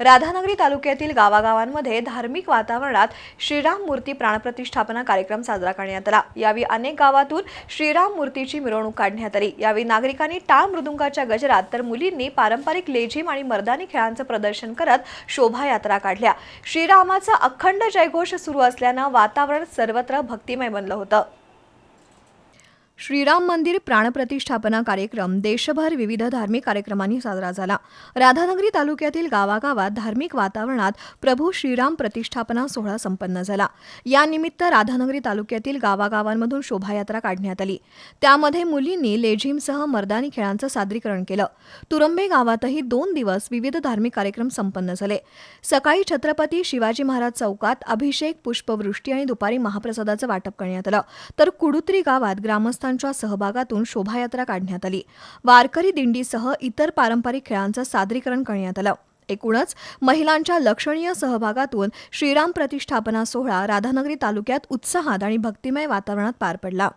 राधानगरी तालुक्यातील गावागावांमध्ये धार्मिक वातावरणात श्रीराम मूर्ती प्राणप्रतिष्ठापना कार्यक्रम साजरा करण्यात आला. यावेळी अनेक गावातून श्रीराम मूर्तीची मिरवणूक काढण्यात आली. यावेळी नागरिकांनी टाळ मृदुंगाच्या गजरात तर मुलींनी पारंपरिक लेझिम आणि मर्दानी खेळांचं प्रदर्शन करत शोभायात्रा काढल्या. श्रीरामाचा अखंड जयघोष सुरू असल्यानं वातावरण सर्वत्र भक्तिमय बनलं होतं. श्रीराम मंदिर प्राणप्रतिष्ठापना कार्यक्रम देशभर विविध धार्मिक कार्यक्रमांनी साजरा झाला. राधानगरी तालुक्यातील गावागावात धार्मिक वातावरणात प्रभू श्रीराम प्रतिष्ठापना सोहळा संपन्न झाला. यानिमित्त राधानगरी तालुक्यातील गावागावांमधून शोभायात्रा काढण्यात आली. त्यामध्ये मुलींनी लेझिमसह मर्दानी खेळांचं सादरीकरण केलं. तुरंबे गावातही दोन दिवस विविध धार्मिक कार्यक्रम संपन्न झाले. सकाळी छत्रपती शिवाजी महाराज चौकात अभिषेक पुष्पवृष्टी आणि दुपारी महाप्रसादाचं वाटप करण्यात आलं. तर कुडुत्री गावात ग्रामस्थ ग्रामस्थांच्या सहभागातून शोभायात्रा काढण्यात आली. वारकरी दिंडीसह इतर पारंपरिक खेळांचं सादरीकरण करण्यात आलं. एकूणच महिलांच्या लक्षणीय सहभागातून श्रीराम प्रतिष्ठापना सोहळा राधानगरी तालुक्यात उत्साहात आणि भक्तिमय वातावरणात पार पडला.